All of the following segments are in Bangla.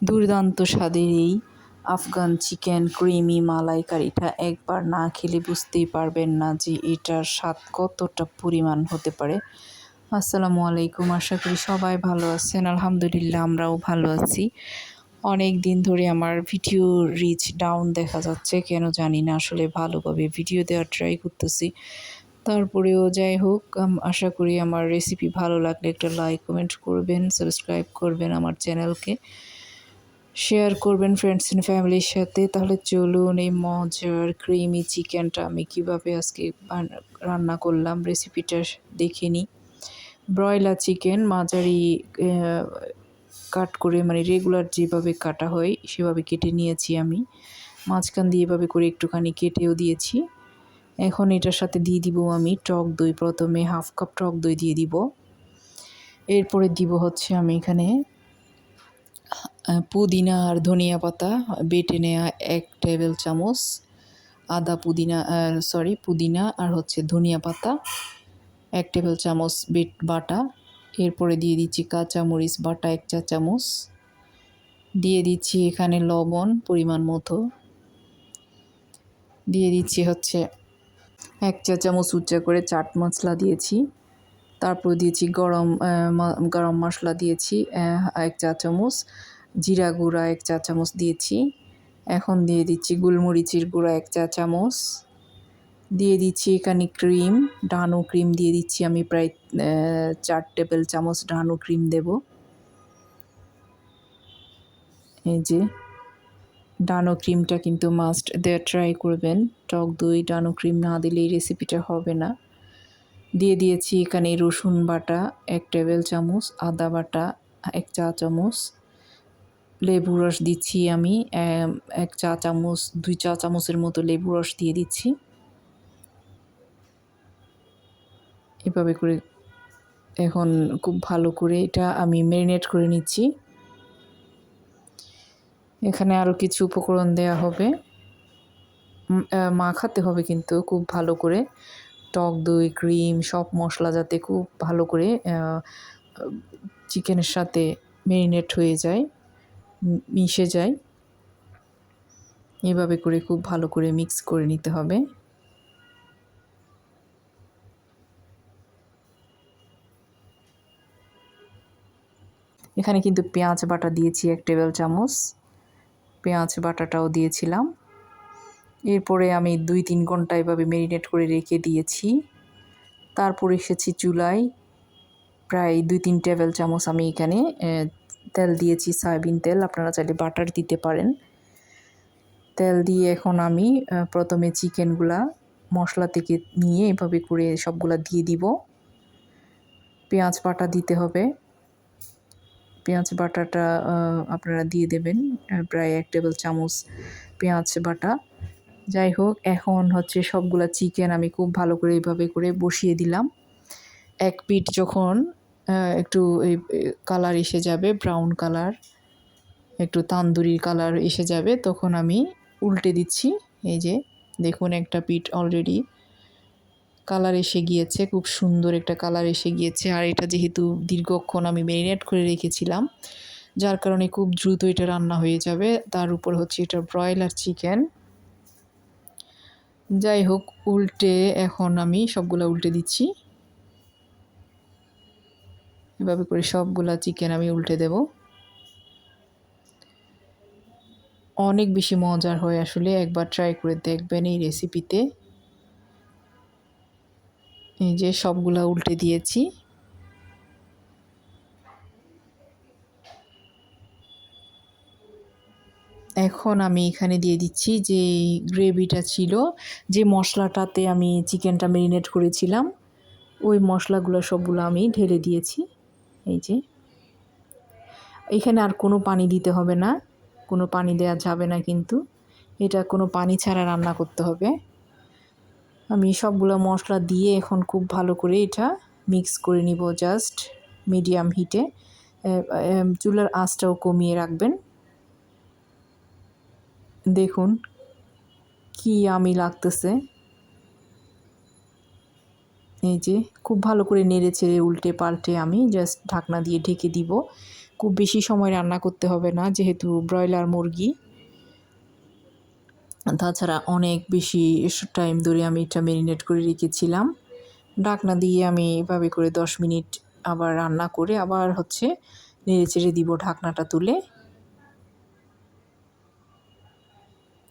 দুর্দান্ত স্বাদের এই আফগান চিকেন ক্রিমি মালাইকারিটা একবার না খেলে বুঝতেই পারবেন না যে এটার স্বাদ কতটা পরিমাণ হতে পারে। আসসালামু আলাইকুম, আশা করি সবাই ভালো আছেন। আলহামদুলিল্লাহ, আমরাও ভালো আছি। অনেক দিন ধরে আমার ভিডিও রিচ ডাউন দেখা যাচ্ছে, কেন জানি না আসলে ভালোভাবে ভিডিও দেওয়ার ট্রাই করতেছি। তারপরেও যাই হোক আশা করি আমার রেসিপি ভালো লাগলে একটা লাইক কমেন্ট করবেন সাবস্ক্রাইব করবেন আমার চ্যানেলকে শেয়ার করবেন ফ্রেন্ডস অ্যান্ড ফ্যামিলির সাথে। তাহলে চলুন এই মজার ক্রিমি চিকেনটা আমি কীভাবে আজকে রান্না করলাম রেসিপিটা দেখে নিই। ব্রয়লার চিকেন মাঝারি কাট করে মানে রেগুলার যেভাবে কাটা হয় সেভাবে কেটে নিয়েছি আমি। মাঝখান দিয়ে এভাবে করে একটুখানি কেটেও দিয়েছি। এখন এটার সাথে দিয়ে দিব আমি টক দই। প্রথমে হাফ কাপ টক দই দিয়ে দিব। এরপরে দিব হচ্ছে আমি এখানে পুদিনা আর ধনিয়া পাতা বেটে নেওয়া এক টেবিল চামচ, আদা পুদিনা সরি পুদিনা আর হচ্ছে ধনিয়া পাতা, এক টেবিল চামচ বেট, বাটা। এরপরে দিয়ে দিচ্ছি কাঁচা মরিচ বাটা এক চা চামচ। দিয়ে দিচ্ছি এখানে লবণ পরিমাণ মতো। দিয়ে দিচ্ছি হচ্ছে এক চা চামচ উচ্চা করে চাট মশলা দিয়েছি। তারপর দিয়েছি গরম গরম মশলা দিয়েছি এক চা চামচ। জিরা গুঁড়া এক চা চামচ দিয়েছি। এখন দিয়ে দিচ্ছি গোলমরিচের গুঁড়া এক চা চামচ। দিয়ে দিচ্ছি এখানে ক্রিম ডানো ক্রিম দিয়ে দিচ্ছি আমি প্রায় চার টেবিল চামচ ডানো ক্রিম দেব। এই যে ডানো ক্রিমটা কিন্তু মাস্ট দেওয়া ট্রাই করবেন। টক দই ডানো ক্রিম না দিলে এই রেসিপিটা হবে না। দিয়ে দিয়েছি এখানে রসুন বাটা এক টেবিল চামচ, আদা বাটা এক চা চামচ। লেবু রস দিচ্ছি আমি এক চা চামচ, দুই চা চামচের মতো লেবু রস দিয়ে দিচ্ছি। এভাবে করে এখন খুব ভালো করে এটা আমি ম্যারিনেট করে নিচ্ছি। এখানে আরও কিছু উপকরণ দেয়া হবে। মাখাতে হবে কিন্তু খুব ভালো করে। টক দই, ক্রিম, সব মশলা যাতে খুব ভালো করে চিকেনের সাথে ম্যারিনেট হয়ে যায়। মিশে যায়। এভাবে করে খুব ভালো করে মিক্স করে নিতে হবে। এখানে কিন্তু পেঁয়াজ বাটা দিয়েছি এক টেবিল চামচ। পেঁয়াজ বাটাটাও দিয়েছিলাম। এরপরে আমি দুই তিন ঘণ্টা এভাবে ম্যারিনেট করে রেখে দিয়েছি। তারপর এসেছি চুলায়। প্রায় দুই তিন টেবিল চামচ আমি এখানে তেল দিয়েছি, সয়াবিন তেল, আপনারা চাইলে বাটার দিতে পারেন। তেল দিয়ে এখন আমি প্রথমে চিকেনগুলা মশলা থেকে নিয়ে এভাবে করে সবগুলা দিয়ে দিব। পেঁয়াজ বাটা দিতে হবে। পেঁয়াজ বাটাটা আপনারা দিয়ে দেবেন প্রায় এক টেবিল চামচ পেঁয়াজ বাটা। যাই হোক, এখন হচ্ছে সবগুলা চিকেন আমি খুব ভালো করে এইভাবে করে বসিয়ে দিলাম। এক পিঠ যখন একটু এই কালার এসে যাবে ব্রাউন কালার একটু তান্দুরি কালার এসে যাবে, তখন আমি উল্টে দিচ্ছি, এই যে দেখুন একটা পিঠ অলরেডি কালার এসে গিয়েছে, খুব সুন্দর একটা কালার এসে গিয়েছে, আর এটা যেহেতু দীর্ঘক্ষণ আমি ম্যারিনেট করে রেখেছিলাম, যার কারণে খুব দ্রুত এটা রান্না হয়ে যাবে, তার উপর হচ্ছে এটা ব্রয়লার চিকেন যাই হোক, উল্টে এখন আমি সবগুলো উল্টে দিচ্ছি। এভাবে করে সবগুলা চিকেন আমি উল্টে দেব। অনেক বেশি মজার হয় আসলে, একবার ট্রাই করে দেখবেন এই রেসিপিতে এই যে সবগুলা উল্টে দিয়েছি। এখন আমি এখানে দিয়ে দিচ্ছি যে গ্রেভিটা ছিল, যে মশলাটাতে আমি চিকেনটা মেরিনেট করেছিলাম, ওই মশলাগুলো সবগুলো আমি ঢেলে দিয়েছি। এই যে। এখানে আর কোনো পানি দিতে হবে না। কোনো পানি দেওয়া যাবে না কিন্তু। এটা কোনো পানি ছাড়া রান্না করতে হবে। আমি সবগুলো মশলা দিয়ে এখন খুব ভালো করে এটা মিক্স করে নিব জাস্ট মিডিয়াম হিটে চুলার আঁচটাও কমিয়ে রাখবেন। দেখুন, কি আমি লাগতেছে। এই যে খুব ভালো করে নেড়ে ছেড়ে উল্টে পাল্টে আমি জাস্ট ঢাকনা দিয়ে ঢেকে দিব। খুব বেশি সময় রান্না করতে হবে না, যেহেতু ব্রয়লার মুরগি। তাছাড়া অনেক বেশি টাইম ধরে আমি এটা ম্যারিনেট করে রেখেছিলাম। ঢাকনা দিয়ে আমি এভাবে করে দশ মিনিট আবার রান্না করে আবার হচ্ছে নেড়ে চেড়ে দিব ঢাকনাটা তুলে।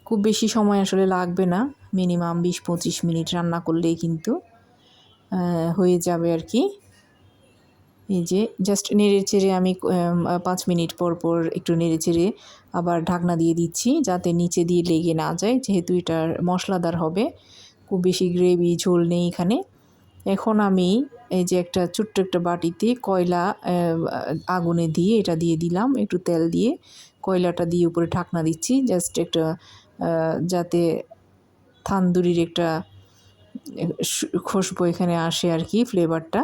খুব বেশি সময় আসলে লাগবে না মিনিমাম বিশ পঁচিশ মিনিট রান্না করলেই কিন্তু। হয়ে যাবে আর কি। এই যে জাস্ট নেড়ে চেড়ে আমি পাঁচ মিনিট পর পর একটু নেড়ে চেড়ে আবার ঢাকনা দিয়ে দিচ্ছি যাতে নিচে দিয়ে লেগে না যায়, যেহেতু এটার মশলাদার হবে। খুব বেশি গ্রেভি ঝোল নেই এখানে। এখন আমি এই যে একটা ছোট্ট একটা বাটিতে কয়লা আগুনে দিয়ে এটা দিয়ে দিলাম, একটু তেল দিয়ে। কয়লাটা দিয়ে উপরে ঢাকনা দিচ্ছি জাস্ট একটা যাতে থান্দুরির একটা খুশবু এখানে আসে আর কি ফ্লেভারটা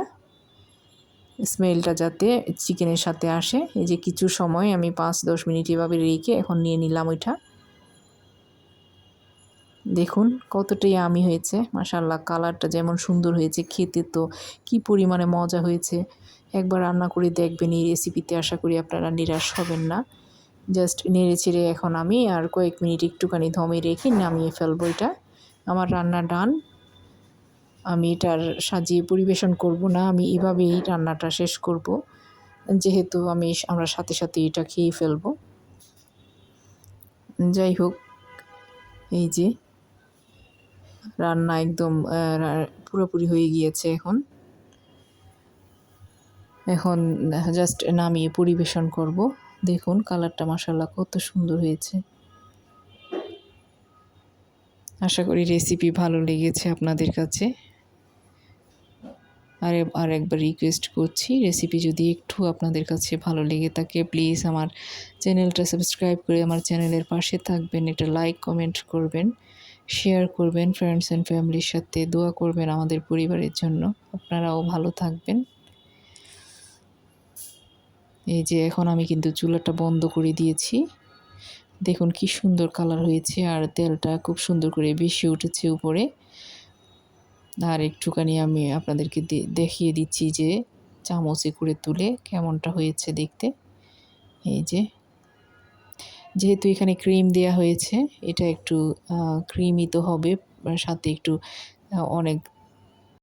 স্মেলটা যাতে চিকেনের সাথে আসে। এই যে কিছু সময় আমি পাঁচ দশ মিনিট এভাবে রেখে এখন নিয়ে নিলাম ওইটা। দেখুন কতটাই আমি হয়েছে মাসাল্লাহ কালারটা যেমন সুন্দর হয়েছে খেতে তো, কি পরিমাণে মজা হয়েছে। একবার রান্না করে দেখবেন এই রেসিপিতে আশা করি আপনারা নিরাশ হবেন না। জাস্ট নেড়ে চেড়ে এখন আমি আর কয়েক মিনিট একটুখানি ধমে রেখে নামিয়ে ফেলব এটা। আমার রান্না ডান আমি এটার সাজিয়ে পরিবেশন করব না, আমি এভাবেই রান্নাটা শেষ করব। যেহেতু আমি আমরা সাথে সাথে এটা খেয়ে ফেলব। যাই হোক, এই যে রান্না একদম পুরোপুরি হয়ে গিয়েছে এখন। এখন জাস্ট নামিয়ে পরিবেশন করব। দেখুন কালারটা মাসাল্লাহ কত সুন্দর হয়েছে। আশা করি রেসিপি ভালো লেগেছে আপনাদের কাছে। আর আর একবার রিকোয়েস্ট করছি। রেসিপি যদি একটু আপনাদের কাছে ভালো লেগে থাকে প্লিজ আমার চ্যানেলটা সাবস্ক্রাইব করে আমার চ্যানেলের পাশে থাকবেন। এটা লাইক কমেন্ট করবেন শেয়ার করবেন ফ্রেন্ডস অ্যান্ড ফ্যামিলির সাথে দোয়া করবেন আমাদের পরিবারের জন্য। আপনারাও ভালো থাকবেন। এই যে এখন আমি কিন্তু চুলাটা বন্ধ করে দিয়েছি। দেখুন কি সুন্দর কালার হয়েছে আর তেলটা খুব সুন্দর করে বেশি উঠেছে উপরে। আর একটুখানি আমি আপনাদেরকে দেখিয়ে দিচ্ছি যে চামচে করে তুলে কেমনটা হয়েছে দেখতে। এই যে। যেহেতু এখানে ক্রিম দেয়া হয়েছে, এটা একটু ক্রিমই তো হবে, সাথে একটু অনেক